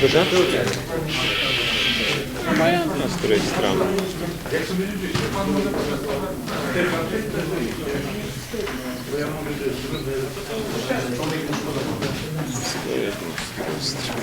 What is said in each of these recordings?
Proszę? Mają no, z której strony. Jak sobie nie wiecie, pan może poczęstować. Bo ja mogę też. Z której strony.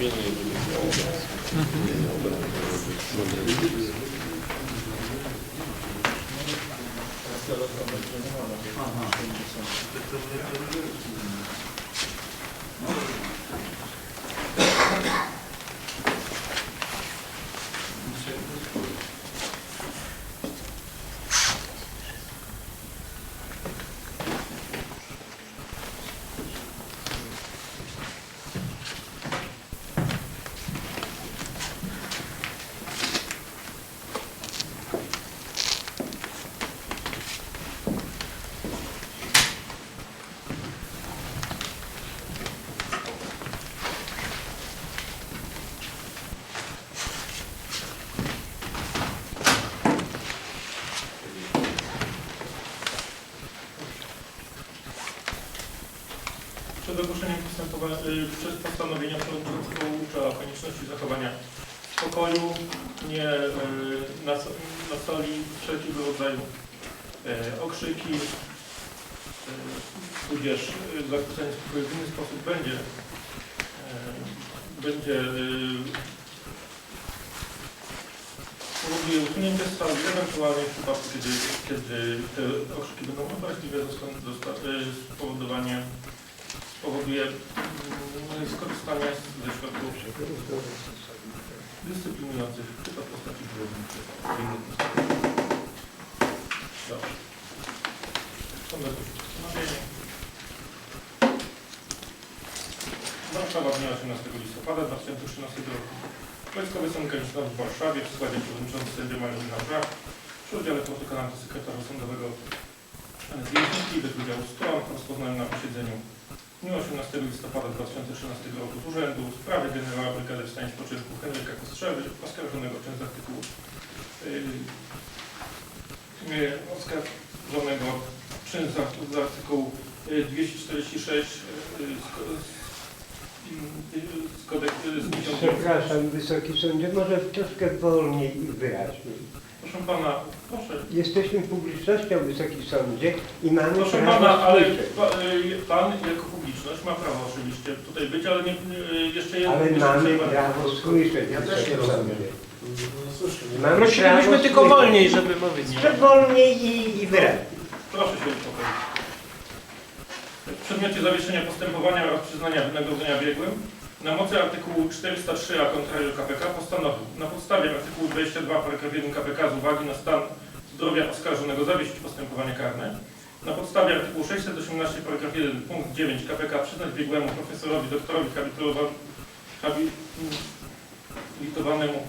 Ага. Przed ogłoszeniem y, przez postanowienia przewodniczącego ucza konieczności zachowania spokoju, nie y, na, na soli wszelkiego rodzaju y, okrzyki, tudzież zakłócenie spokoju w inny sposób będzie, będzie powoduje usunięcie z sali, ewentualnie w przypadku, kiedy, kiedy te okrzyki będą obraźliwe, spowodowanie powoduje mm, skorzystanie ze środków dyscyplinujących chyba w postaci. Dobrze. Sądzę, że postanowienie. Warszawa dnia 18 listopada 2013 roku. Wojskowy Sąd Koniecznowy w Warszawie w składzie przewodniczący sędzia Marlina Brzach przy udziale protokolanty sekretarza sądowego Zjedniki bez udziału stron rozpoznania na posiedzeniu w dniu 18 listopada 2013 roku z urzędu w sprawie generała brygady w stanie spoczynku Henryka Kostrzewy oskarżonego w z artykułu yy, yy, oskarżonego czyn z, art- z artykułu yy, 246 yy, yy, z kodek z 1000 Przepraszam, Wysoki Sądzie, może troszkę wolniej i wyraźniej. Proszę pana, proszę. Jesteśmy publicznością, Wysoki Sądzie, i mamy Proszę prawo pana, ale słyszeć. pa, y, pan jako publiczność ma prawo oczywiście tutaj być, ale nie, y, jeszcze jedno. Ale jeszcze mamy trzeba- prawo słyszeć, Ja też nie rozumiem. Mamy Prosilibyśmy prawo tylko słyszeć. wolniej, żeby mówić. Troszkę wolniej i, i wyraźniej. Proszę się uspokoić. W przedmiocie zawieszenia postępowania oraz przyznania wynagrodzenia biegłym na mocy artykułu 403 a contrario KPK postanowił na podstawie artykułu 22 paragraf 1 KPK z uwagi na stan zdrowia oskarżonego zawiesić postępowanie karne. Na podstawie artykułu 618 paragraf 1 punkt 9 KPK przyznać biegłemu profesorowi doktorowi habilitowa- habilitowanemu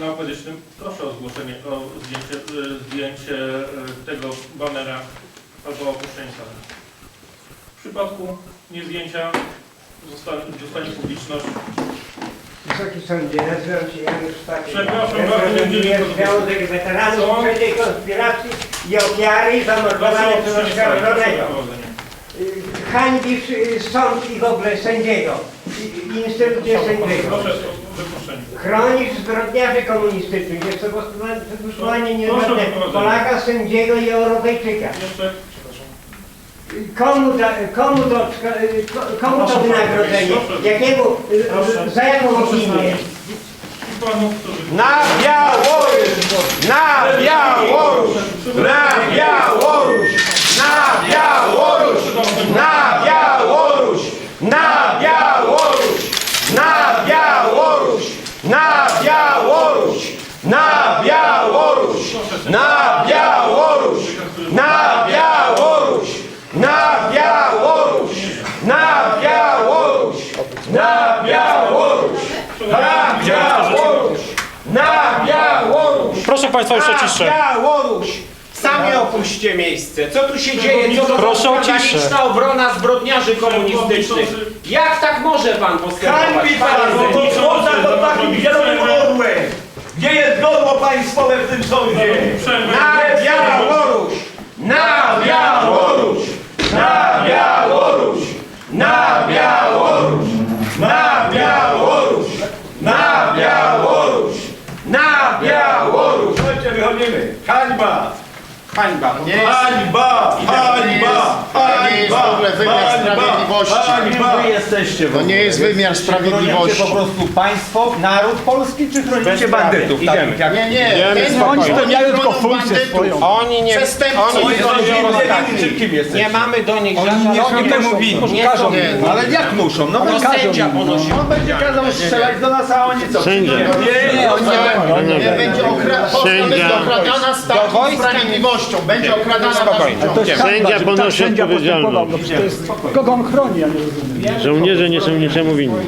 nauk medycznym. Proszę o zgłoszenie, o zdjęcie, y, zdjęcie y, tego banera albo opuszczenie sali. W przypadku niezdjęcia zostanie, zostanie publiczność. Wysoki Sądzie, nazywam się Janusz Patyk. Przepraszam bardzo, nie udzieliłem Związek Weteranów Co? III konspiracji i ofiary o przez oskarżonego. Hańbisz y, sąd i w ogóle sędziego, i- instytucję sędziego. Proszę o wypuszczenie. Chronisz zbrodniarzy komunistycznych. Jest to Proszę o prowadzenie. Polaka, sędziego i Europejczyka. Jeszcze Komu, da, komu, to, y, ko- komu to wynagrodzenie? Jakiego, y, za jaką opinię? panów, którzy... Na Białoruś! Na Białoruś! Na Białoruś! Na Białoruś! Na Białoruś! Na Białoruś! Na Białoruś! Na Białoruś! Na Białoruś! Na Proszę Państwa już o Na ciszę. Białoruś! Sami opuśćcie miejsce. Co tu się dzieje? Co to Proszę o ciszę. obrona zbrodniarzy komunistycznych? Jak tak może pan postępować? Hańbi pan, bo to poza to takim zielonym orłem. Gdzie jest godło państwowe w tym sądzie? Na Białoruś! Na Białoruś! Na Białoruś! Na Białoruś! Na Białoruś! Na Białoruś! Na Białoruś! Chodźcie, wychodzimy. Hańba! Hańba. Hańba! Hańba! To nie jest w ogóle wymiar sprawiedliwości. Hańba! Wy jesteście w To nie jest wymiar Chronicie sprawiedliwości. po prostu państwo, naród polski, czy chronicie bandytów? Idziemy. Takich jak- Nie, nie. Wiemy, Ten spokojnie. oni Spełniają tylko bronią funkcję bandytów. swoją. Oni nie, Przestępcy. oni Oni nie są winni, rozdarci. Czy kim jesteście? Nie mamy do nich Oni żadnych nie są temu winni. Nie są Nie, winni. Ale jak muszą? No No my każą. sędzia ponosi On będzie kazał strzelać do nas, a oni co? Sędzia. Nie, nie, oni nie. Nie, będzie okra... Polska będzie okradana z taką sprawiedliwością. Będzie okradana Spokojnie. naszą ciążą. Sędzia ponosi odpowiedzialność. Kogo on chroni, ja nie rozumiem. Żołnierze nie są niczemu winni.